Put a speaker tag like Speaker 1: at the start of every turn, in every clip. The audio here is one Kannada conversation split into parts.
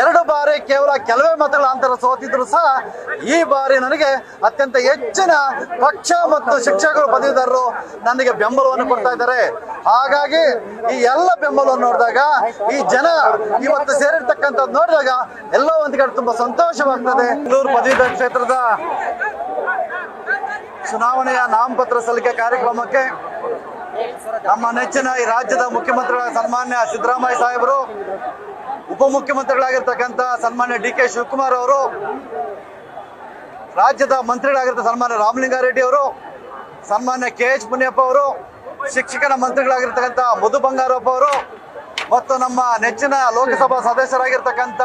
Speaker 1: ಎರಡು ಬಾರಿ ಕೇವಲ ಕೆಲವೇ ಮತಗಳ ಅಂತರ ಸೋತಿದ್ರು ಸಹ ಈ ಬಾರಿ ನನಗೆ ಅತ್ಯಂತ ಹೆಚ್ಚಿನ ಪಕ್ಷ ಮತ್ತು ಶಿಕ್ಷಕರು ಪದವೀಧರರು ನನಗೆ ಬೆಂಬಲವನ್ನು ಕೊಡ್ತಾ ಇದ್ದಾರೆ. ಹಾಗಾಗಿ ಈ ಎಲ್ಲ ಬೆಂಬಲವನ್ನು ನೋಡಿದಾಗ, ಈ ಜನ ಇವತ್ತು ಸೇರಿರ್ತಕ್ಕಂಥದ್ದು ನೋಡಿದಾಗ ಎಲ್ಲ ಒಂದು ಕಡೆ ತುಂಬಾ ಸಂತೋಷವಾಗ್ತದೆ. ಬೆಂಗಳೂರು ಪದವೀಧರ ಕ್ಷೇತ್ರದ ಚುನಾವಣೆಯ ನಾಮಪತ್ರ ಸಲ್ಲಿಕೆ ಕಾರ್ಯಕ್ರಮಕ್ಕೆ ನಮ್ಮ ನೆಚ್ಚಿನ ಈ ರಾಜ್ಯದ ಮುಖ್ಯಮಂತ್ರಿಗಳ ಸನ್ಮಾನ್ಯ ಸಿದ್ದರಾಮಯ್ಯ ಸಾಹೇಬರು ಉಪಮುಖ್ಯಮಂತ್ರಿಗಳಾಗಿರ್ತಕ್ಕಂಥ ಸನ್ಮಾನ್ಯ ಡಿ ಕೆ ಶಿವಕುಮಾರ್ ಅವರು, ರಾಜ್ಯದ ಮಂತ್ರಿಗಳಾಗಿರ್ತ ಸನ್ಮಾನ್ಯ ರಾಮಲಿಂಗಾರೆಡ್ಡಿ ಅವರು, ಸನ್ಮಾನ್ಯ ಕೆ ಎಚ್ ಮುನಿಯಪ್ಪ ಅವರು, ಶಿಕ್ಷಕನ ಮಂತ್ರಿಗಳಾಗಿರ್ತಕ್ಕಂಥ ಮಧು ಬಂಗಾರಪ್ಪ ಅವರು ಮತ್ತು ನಮ್ಮ ನೆಚ್ಚಿನ ಲೋಕಸಭಾ ಸದಸ್ಯರಾಗಿರ್ತಕ್ಕಂಥ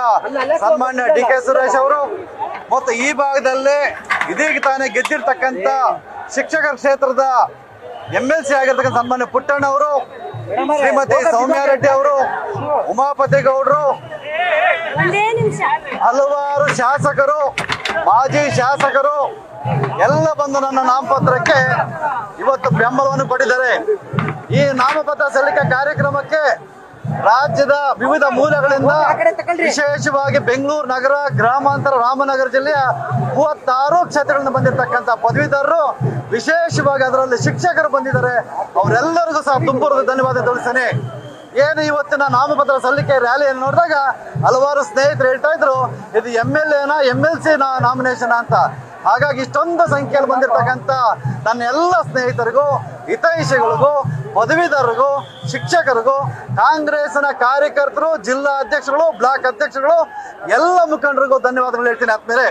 Speaker 1: ಸನ್ಮಾನ್ಯ ಡಿ ಕೆ ಸುರೇಶ್ ಅವರು ಮತ್ತು ಈ ಭಾಗದಲ್ಲೇ ಇದೀಗ ತಾನೇ ಗೆದ್ದಿರ್ತಕ್ಕಂಥ ಶಿಕ್ಷಕರ ಕ್ಷೇತ್ರದ ಎಂ ಎಲ್ ಸಿ ಆಗಿರ್ತಕ್ಕಂಥ ಸನ್ಮಾನ್ಯ ಪುಟ್ಟಣ್ಣ ಅವರು ಶ್ರೀಮತಿ ಸೌಮ್ಯ ರೆಡ್ಡಿ ಅವರು ಉಮಾಪತಿ ಗೌಡರು ಹಲವಾರು ಶಾಸಕರು ಮಾಜಿ ಶಾಸಕರು ಎಲ್ಲ ಬಂದು ನನ್ನ ನಾಮಪತ್ರಕ್ಕೆ ಇವತ್ತು ಬೆಂಬಲವನ್ನು ಕೊಟ್ಟಿದ್ದಾರೆ ಈ ನಾಮಪತ್ರ ಸಲ್ಲಿಕೆ ಕಾರ್ಯಕ್ರಮಕ್ಕೆ ರಾಜ್ಯದ ವಿವಿಧ ಮೂಲಗಳಿಂದ ವಿಶೇಷವಾಗಿ ಬೆಂಗಳೂರು ನಗರ ಗ್ರಾಮಾಂತರ ರಾಮನಗರ ಜಿಲ್ಲೆಯ ಮೂವತ್ತಾರು ಕ್ಷೇತ್ರಗಳಿಂದ ಬಂದಿರತಕ್ಕಂಥ ಪದವೀಧರರು ವಿಶೇಷವಾಗಿ ಅದರಲ್ಲಿ ಶಿಕ್ಷಕರು ಬಂದಿದ್ದಾರೆ. ಅವರೆಲ್ಲರಿಗೂ ಸಹ ತುಮಕೂರು ಧನ್ಯವಾದ ತಿಳಿಸ್ತೇನೆ. ಏನು ಇವತ್ತಿನ ನಾಮಪತ್ರ ಸಲ್ಲಿಕೆ ರ್ಯಾಲಿಯನ್ನು ನೋಡಿದಾಗ ಹಲವಾರು ಸ್ನೇಹಿತರು ಹೇಳ್ತಾ ಇದ್ರು, ಇದು M L A M L C nomination ಅಂತ. ಹಾಗಾಗಿ ಇಷ್ಟೊಂದು ಸಂಖ್ಯೆಯಲ್ಲಿ ಬಂದಿರತಕ್ಕಂಥ ನನ್ನ ಎಲ್ಲ ಸ್ನೇಹಿತರಿಗೂ, ಹಿತೈಷಿಗಳಿಗೂ, ಪದವೀಧರರಿಗೂ, ಶಿಕ್ಷಕರಿಗೂ ಕಾಂಗ್ರೆಸ್ನ ಕಾರ್ಯಕರ್ತರು, ಜಿಲ್ಲಾ ಅಧ್ಯಕ್ಷಗಳು ಬ್ಲಾಕ್ ಅಧ್ಯಕ್ಷಗಳು ಎಲ್ಲ ಮುಖಂಡರಿಗೂ ಧನ್ಯವಾದಗಳು ಹೇಳ್ತೀನಿ ಆದ್ಮೇಲೆ.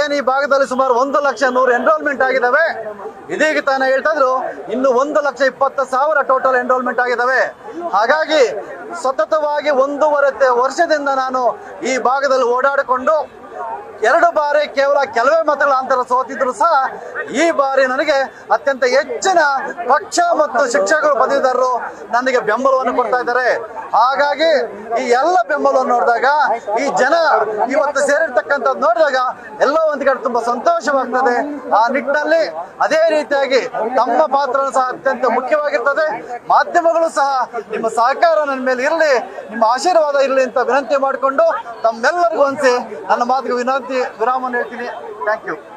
Speaker 1: ಏನ್ ಈ ಭಾಗದಲ್ಲಿ ಸುಮಾರು ಒಂದು ಲಕ್ಷ ನೂರು ಎನ್ರೋಲ್ಮೆಂಟ್ ಆಗಿದಾವೆ? ಇದೀಗ ತಾನೇ ಹೇಳ್ತಾ ಇದ್ರು, ಇನ್ನು ಒಂದು ಲಕ್ಷ ಇಪ್ಪತ್ತು ಸಾವಿರ ಟೋಟಲ್ ಎನ್ರೋಲ್ಮೆಂಟ್ ಆಗಿದಾವೆ. ಹಾಗಾಗಿ ಸತತವಾಗಿ ಒಂದೂವರೆ ವರ್ಷದಿಂದ ನಾನು ಈ ಭಾಗದಲ್ಲಿ ಓಡಾಡಿಕೊಂಡು ಎರಡು ಬಾರಿ ಕೇವಲ ಕೆಲವೇ ಮತಗಳ ಅಂತರ ಸೋತಿದ್ರು ಸಹ, ಈ ಬಾರಿ ನನಗೆ ಅತ್ಯಂತ ಹೆಚ್ಚಿನ ಪಕ್ಷ ಮತ್ತು ಶಿಕ್ಷಕರು ಪದವೀಧರರು ನನಗೆ ಬೆಂಬಲವನ್ನು ಕೊಡ್ತಾ ಇದ್ದಾರೆ. ಹಾಗಾಗಿ ಈ ಎಲ್ಲ ಬೆಂಬಲವನ್ನು ನೋಡಿದಾಗ ಈ ಜನ ಇವತ್ತು ಸೇರಿರ್ತಕ್ಕಂಥದ್ದು ನೋಡಿದಾಗ ಎಲ್ಲೋ ಒಂದು ಕಡೆ ತುಂಬಾ ಸಂತೋಷವಾಗ್ತದೆ. ಆ ನಿಟ್ಟಿನಲ್ಲಿ ಅದೇ ರೀತಿಯಾಗಿ ತಮ್ಮ ಪಾತ್ರ ಸಹ ಅತ್ಯಂತ ಮುಖ್ಯವಾಗಿರ್ತದೆ. ಮಾಧ್ಯಮಗಳು ಸಹ ನಿಮ್ಮ ಸಹಕಾರ ನನ್ನ ಮೇಲೆ ಇರಲಿ, ನಿಮ್ಮ ಆಶೀರ್ವಾದ ಇರಲಿ ಅಂತ ವಿನಂತಿ ಮಾಡಿಕೊಂಡು ತಮ್ಮೆಲ್ಲರಿಗೂ ಅನಿಸಿ ನನ್ನ ಮಾತಿಗೆ ವಿನಂತಿ ವಿರಾಮ ಹೇಳ್ತೀನಿ. Thank you